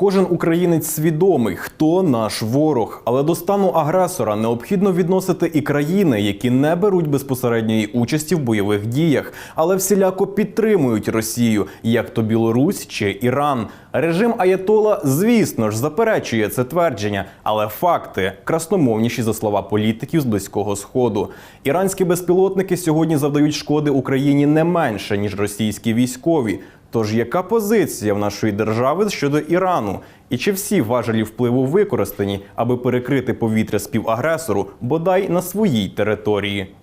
Кожен українець свідомий, хто наш ворог, але до стану агресора необхідно відносити і країни, які не беруть безпосередньої участі в бойових діях, але всіляко підтримують Росію, як то Білорусь чи Іран. Режим Аятола, звісно ж, заперечує це твердження, але факти красномовніші за слова політиків з близького сходу. Іранські безпілотники сьогодні завдають шкоди Україні не менше ніж російські військові. Тож яка позиція в нашої держави щодо Ірану? І чи всі важелі впливу використані, аби перекрити повітря співагресору, бодай на своїй території?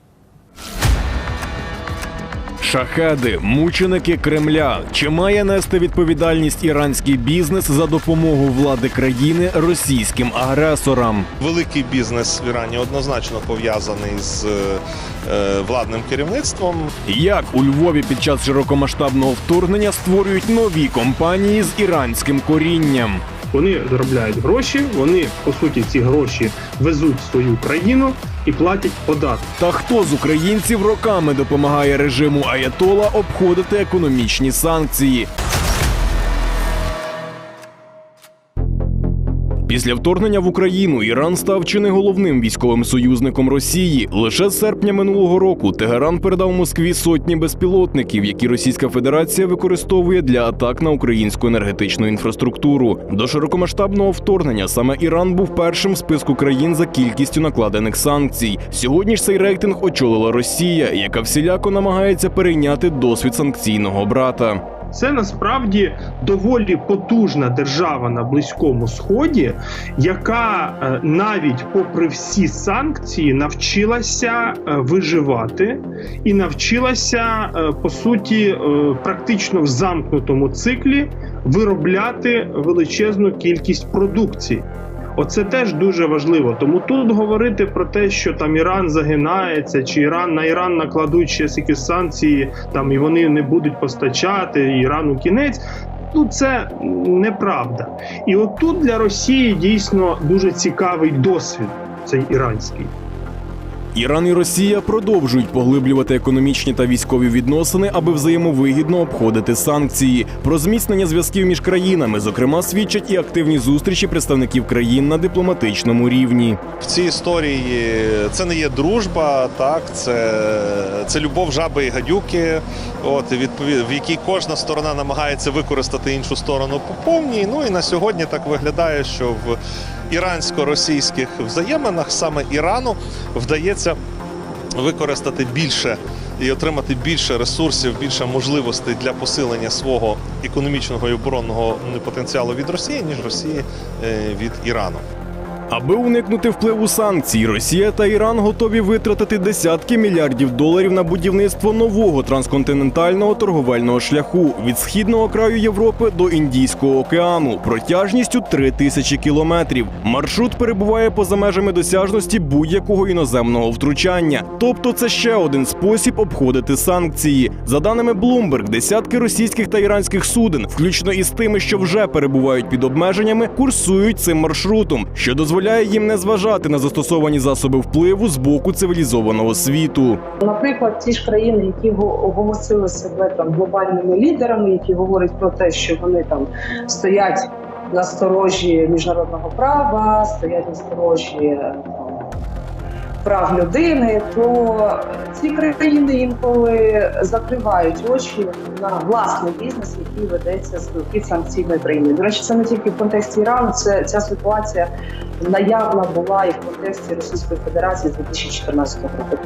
Шахеди, мученики Кремля. Чи має нести відповідальність іранський бізнес за допомогу влади країни російським агресорам? Великий бізнес в Ірані однозначно пов'язаний з е, владним керівництвом. Як у Львові під час широкомасштабного вторгнення створюють нові компанії з іранським корінням? Вони заробляють гроші, вони по суті ці гроші везуть в свою країну і платять податки. Та хто з українців роками допомагає режиму Аятола обходити економічні санкції? Після вторгнення в Україну Іран став чи не головним військовим союзником Росії. Лише з серпня минулого року Тегеран передав Москві сотні безпілотників, які Російська Федерація використовує для атак на українську енергетичну інфраструктуру. До широкомасштабного вторгнення саме Іран був першим в списку країн за кількістю накладених санкцій. Сьогодні ж цей рейтинг очолила Росія, яка всіляко намагається перейняти досвід санкційного брата. Це насправді доволі потужна держава на близькому сході, яка е, навіть попри всі санкції навчилася е, виживати і навчилася е, по суті практично в замкнутому циклі виробляти величезну кількість продукції. Оце теж дуже важливо. Тому тут говорити про те, що там Іран загинається, чи Іран на Іран накладуть ще якісь санкції, там і вони не будуть постачати Ірану кінець. Ну це неправда. І отут для Росії дійсно дуже цікавий досвід, цей іранський. Іран і Росія продовжують поглиблювати економічні та військові відносини, аби взаємовигідно обходити санкції. Про зміцнення зв'язків між країнами, зокрема, свідчать і активні зустрічі представників країн на дипломатичному рівні. В цій історії це не є дружба, так це, це любов жаби і гадюки. От відповід, в якій кожна сторона намагається використати іншу сторону по повній. Ну і на сьогодні так виглядає, що в ірансько-російських взаєминах саме Ірану вдається використати більше і отримати більше ресурсів, більше можливостей для посилення свого економічного і оборонного потенціалу від Росії, ніж Росії е, від Ірану. Аби уникнути впливу санкцій, Росія та Іран готові витратити десятки мільярдів доларів на будівництво нового трансконтинентального торговельного шляху від східного краю Європи до Індійського океану протяжністю 3 тисячі кілометрів. Маршрут перебуває поза межами досяжності будь-якого іноземного втручання. Тобто, це ще один спосіб обходити санкції. За даними Bloomberg, десятки російських та іранських суден, включно із тими, що вже перебувають під обмеженнями, курсують цим маршрутом, що дозволяє їм не зважати на застосовані засоби впливу з боку цивілізованого світу. Наприклад, ті ж країни, які го- оголосили себе там глобальними лідерами, які говорять про те, що вони там стоять на сторожі міжнародного права, стоять на сторожі е, прав людини, то ці країни інколи закривають очі на власний бізнес, який ведеться з під санкційною країни. До речі, це не тільки в контексті Ірану, це ця ситуація наявна була і в контексті Російської Федерації з 2014 року.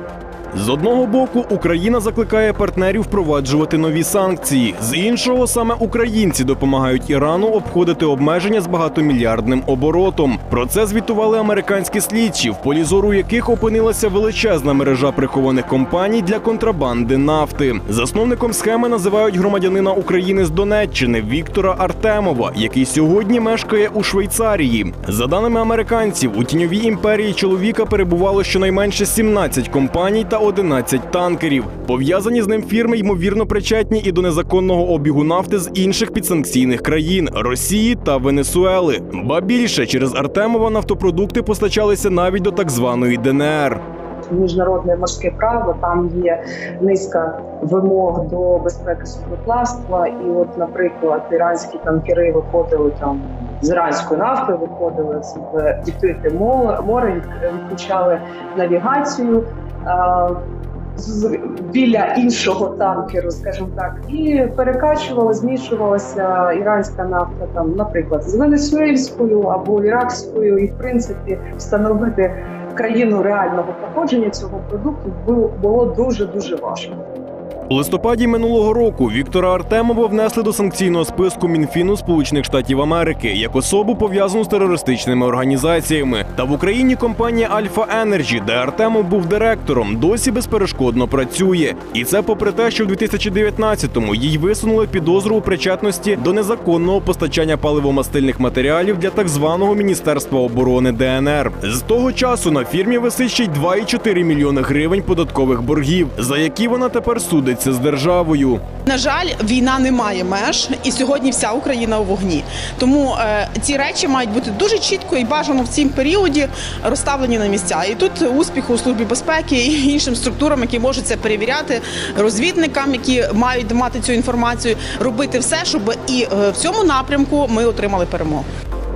З одного боку, Україна закликає партнерів впроваджувати нові санкції. З іншого, саме українці допомагають Ірану обходити обмеження з багатомільярдним оборотом. Про це звітували американські слідчі, в полі зору яких опинилася величезна мережа прихованих компаній для контрабанди нафти. Засновником схеми називають громадянина України з Донеччини Віктора Артемова, який сьогодні мешкає у Швейцарії. За даними американців, у тіньовій імперії чоловіка перебувало щонайменше 17 компаній та 11 танкерів. Пов'язані з ним фірми ймовірно причетні і до незаконного обігу нафти з інших підсанкційних країн Росії та Венесуели. Ба більше через Артемова нафтопродукти постачалися навіть до так званої ДНР. міжнародне морське право. Там є низка вимог до безпеки судноплавства. І, от, наприклад, іранські танкери виходили там з іранською нафтою виходили з відкрите море, море відключали навігацію. е, з- Біля іншого танкеру, скажімо так, і перекачували, змішувалася іранська нафта, там, наприклад, з венесуельською або іракською, і в принципі встановити країну реального походження цього продукту бу- було дуже дуже важко. У листопаді минулого року Віктора Артемова внесли до санкційного списку Мінфіну Сполучених Штатів Америки як особу пов'язану з терористичними організаціями. Та в Україні компанія Альфа Енерджі, де Артемов був директором, досі безперешкодно працює. І це попри те, що в 2019-му їй висунули підозру у причетності до незаконного постачання паливомастильних матеріалів для так званого Міністерства оборони ДНР. З того часу на фірмі висить ще й 2,4 мільйони гривень податкових боргів, за які вона тепер судиться з державою. На жаль, війна не має меж, і сьогодні вся Україна у вогні. Тому е, ці речі мають бути дуже чітко і бажано в цім періоді розставлені на місця. І тут успіху у службі безпеки і іншим структурам, які можуть це перевіряти, розвідникам, які мають мати цю інформацію, робити все, щоб і е, в цьому напрямку ми отримали перемогу.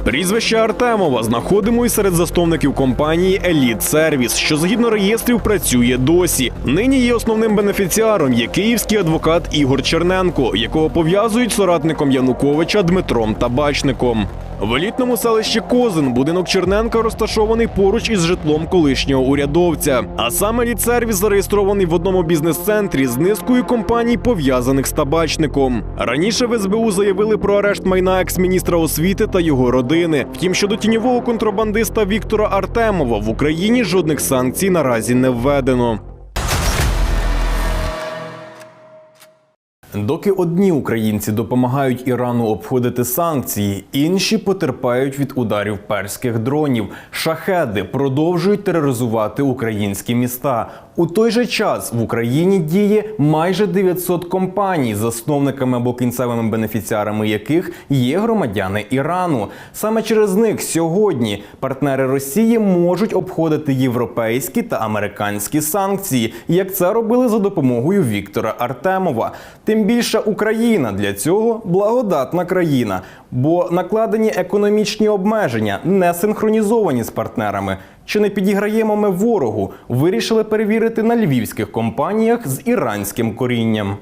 Прізвище Артемова знаходимо і серед засновників компанії Еліт Сервіс, що згідно реєстрів працює досі. Нині є основним бенефіціаром є київський адвокат Ігор Черненко, якого пов'язують з соратником Януковича Дмитром Табачником. В елітному селищі Козин будинок Черненка розташований поруч із житлом колишнього урядовця. А саме літсервіс зареєстрований в одному бізнес-центрі з низкою компаній, пов'язаних з табачником. Раніше в СБУ заявили про арешт майна екс-міністра освіти та його родини. Втім, щодо тіньового контрабандиста Віктора Артемова в Україні жодних санкцій наразі не введено. Доки одні українці допомагають Ірану обходити санкції, інші потерпають від ударів перських дронів. Шахеди продовжують тероризувати українські міста. У той же час в Україні діє майже 900 компаній, засновниками або кінцевими бенефіціарами яких є громадяни Ірану. Саме через них сьогодні партнери Росії можуть обходити європейські та американські санкції, як це робили за допомогою Віктора Артемова. Тим більше Україна для цього благодатна країна, бо накладені економічні обмеження не синхронізовані з партнерами. Чи не підіграємо ми ворогу? Вирішили перевірити на львівських компаніях з іранським корінням.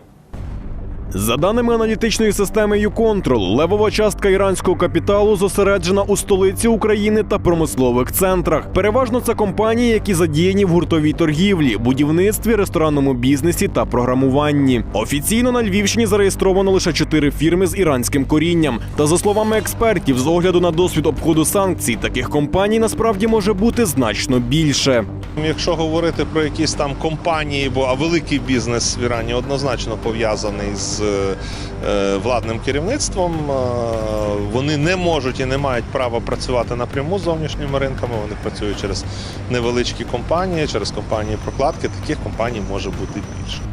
За даними аналітичної системи YouControl, левова частка іранського капіталу зосереджена у столиці України та промислових центрах. Переважно це компанії, які задіяні в гуртовій торгівлі, будівництві, ресторанному бізнесі та програмуванні. Офіційно на Львівщині зареєстровано лише чотири фірми з іранським корінням. Та за словами експертів, з огляду на досвід обходу санкцій, таких компаній насправді може бути значно більше. Якщо говорити про якісь там компанії, бо а великий бізнес в Ірані однозначно пов'язаний з владним керівництвом, е, вони не можуть і не мають права працювати напряму з зовнішніми ринками. Вони працюють через невеличкі компанії, через компанії прокладки. Таких компаній може бути більше.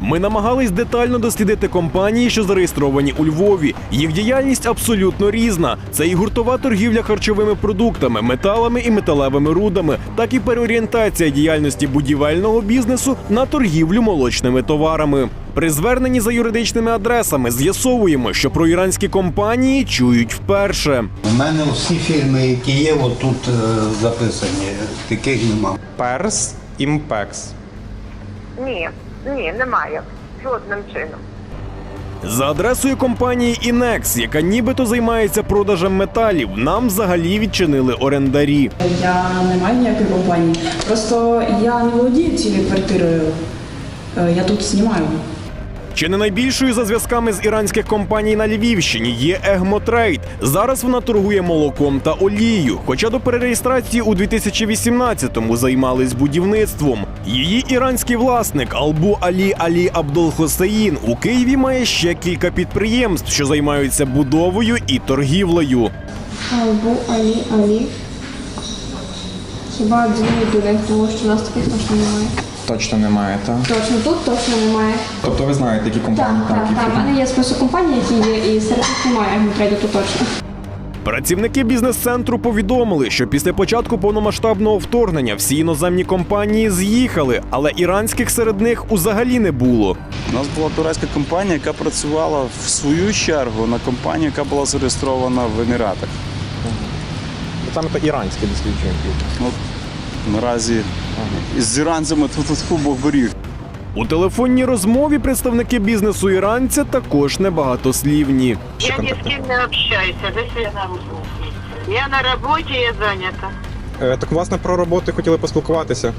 Ми намагались детально дослідити компанії, що зареєстровані у Львові. Їх діяльність абсолютно різна. Це і гуртова торгівля харчовими продуктами, металами і металевими рудами, так і переорієнтація діяльності будівельного бізнесу на торгівлю молочними товарами. При зверненні за юридичними адресами з'ясовуємо, що про іранські компанії чують вперше. У мене всі фільми, які є, отут е, записані. Таких нема. Перс Імпекс. Ні, ні, немає. Жодним чином. За адресою компанії Інекс, яка нібито займається продажем металів, нам взагалі відчинили орендарі. Я не маю ніякої компанії. Просто я не володію цією квартирою. Е, Я тут знімаю. Чи не найбільшою за зв'язками з іранських компаній на Львівщині є Егмотрейд. Зараз вона торгує молоком та олією. Хоча до перереєстрації у 2018-му займались будівництвом. Її іранський власник Албу Алі Алі Абдул Хосеїн у Києві має ще кілька підприємств, що займаються будовою і торгівлею. Албу Алі Алі. Хіба дзвонить до тому що у нас таких точно немає. Точно немає, так? Точно тут точно немає. Тобто ви знаєте, які компанії Так, так, так. У мене є список компаній, які є, і серед них немає агротрейду, то точно. Працівники бізнес-центру повідомили, що після початку повномасштабного вторгнення всі іноземні компанії з'їхали, але іранських серед них узагалі не було. У нас була турецька компанія, яка працювала в свою чергу на компанію, яка була зареєстрована в Еміратах. Саме то іранські дослідження. Ну, наразі з іранцями тут, тут фубок. У телефонній розмові представники бізнесу іранця також небагатослівні. Я ні з ким не общаюсь. на свидания. Я на роботі, я зайнята. Е, Так власне про роботи хотіли поспілкуватися.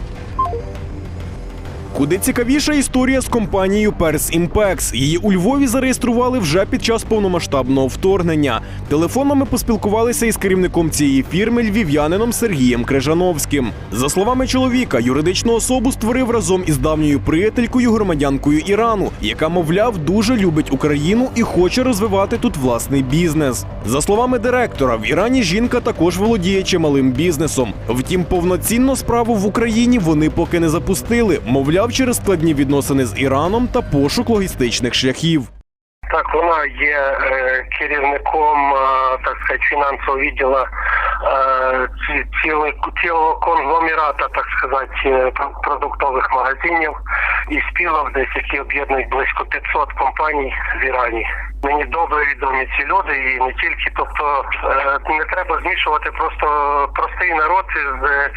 Куди цікавіша історія з компанією Перс Імпекс. Її у Львові зареєстрували вже під час повномасштабного вторгнення. Телефонами поспілкувалися із керівником цієї фірми львів'янином Сергієм Крижановським. За словами чоловіка, юридичну особу створив разом із давньою приятелькою громадянкою Ірану, яка, мовляв, дуже любить Україну і хоче розвивати тут власний бізнес. За словами директора, в Ірані жінка також володіє чималим бізнесом. Втім, повноцінно справу в Україні вони поки не запустили. Мовляв, через складні відносини з Іраном та пошук логістичних шляхів. Так, вона є е, керівником, е, так сказати, фінансового відділу е, цілого конгломерата, так сказати, про- продуктових магазинів і спілок, десь які об'єднують близько 500 компаній в Ірані. Мені добре відомі ці люди і не тільки. Тобто не треба змішувати просто простий народ е,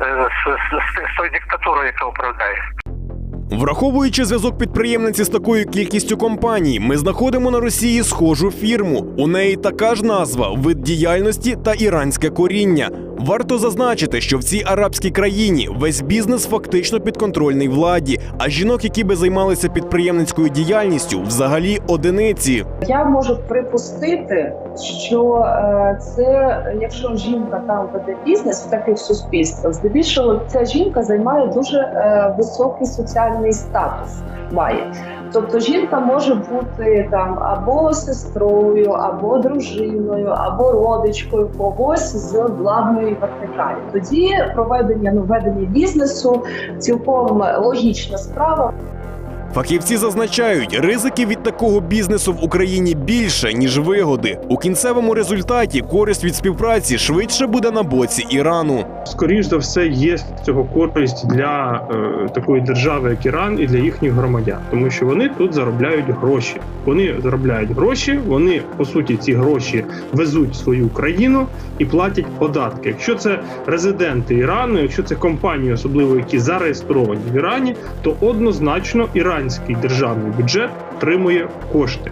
з, з, з, з тою диктатурою, яка управляє. Враховуючи зв'язок підприємниці з такою кількістю компаній, ми знаходимо на Росії схожу фірму. У неї така ж назва, вид діяльності та іранське коріння. Варто зазначити, що в цій арабській країні весь бізнес фактично підконтрольний владі, а жінок, які би займалися підприємницькою діяльністю, взагалі одиниці. Я можу припустити, що е, це якщо жінка там веде бізнес в таких суспільствах, здебільшого ця жінка займає дуже е, високий соціальний статус. Має. Тобто жінка може бути там або сестрою, або дружиною, або родичкою когось з владної вертикалі. Тоді проведення ну ведення бізнесу цілком логічна справа. Фахівці зазначають, ризики від такого бізнесу в Україні більше ніж вигоди. У кінцевому результаті користь від співпраці швидше буде на боці Ірану. Скоріш за все, є з цього користь для е, такої держави, як Іран, і для їхніх громадян, тому що вони тут заробляють гроші. Вони заробляють гроші, вони по суті ці гроші везуть в свою країну і платять податки. Якщо це резиденти Ірану, якщо це компанії, особливо які зареєстровані в Ірані, то однозначно іранський державний бюджет отримує кошти.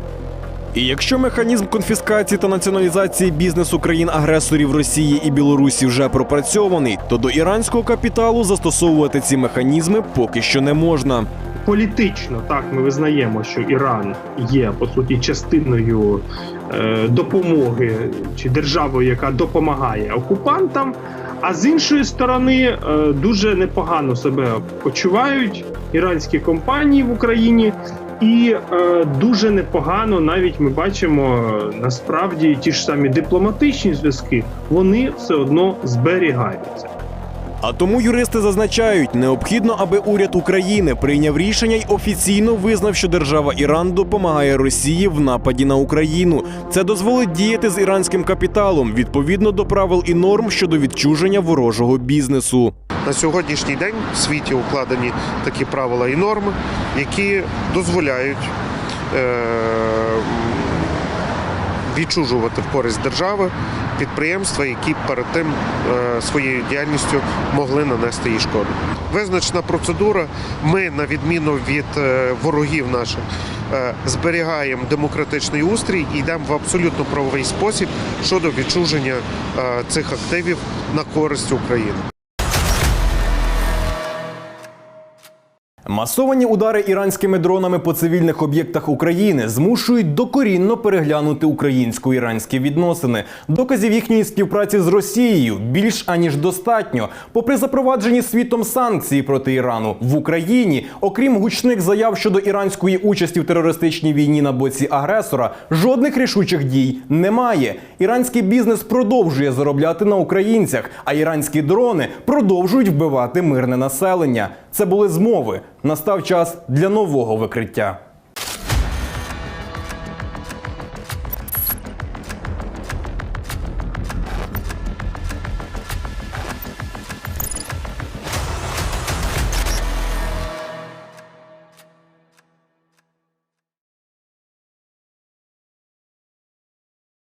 І якщо механізм конфіскації та націоналізації бізнесу країн-агресорів Росії і Білорусі вже пропрацьований, то до іранського капіталу застосовувати ці механізми поки що не можна. Політично так ми визнаємо, що Іран є по суті частиною е, допомоги чи державою, яка допомагає окупантам. А з іншої сторони, е, дуже непогано себе почувають іранські компанії в Україні, і е, дуже непогано навіть ми бачимо е, насправді ті ж самі дипломатичні зв'язки, вони все одно зберігаються. А тому юристи зазначають, необхідно, аби уряд України прийняв рішення й офіційно визнав, що держава Іран допомагає Росії в нападі на Україну. Це дозволить діяти з іранським капіталом відповідно до правил і норм щодо відчуження ворожого бізнесу. На сьогоднішній день в світі укладені такі правила і норми, які дозволяють е- відчужувати в користь держави підприємства, які перед тим е- своєю діяльністю могли нанести їй шкоду. Визначена процедура. Ми, на відміну від е, ворогів наших, е, зберігаємо демократичний устрій і йдемо в абсолютно правовий спосіб щодо відчуження цих активів на користь України. Масовані удари іранськими дронами по цивільних об'єктах України змушують докорінно переглянути українсько-іранські відносини. Доказів їхньої співпраці з Росією більш аніж достатньо. Попри запроваджені світом санкції проти Ірану в Україні, окрім гучних заяв щодо іранської участі в терористичній війні на боці агресора, жодних рішучих дій немає. Іранський бізнес продовжує заробляти на українцях, а іранські дрони продовжують вбивати мирне населення. Це були змови. Настав час для нового викриття.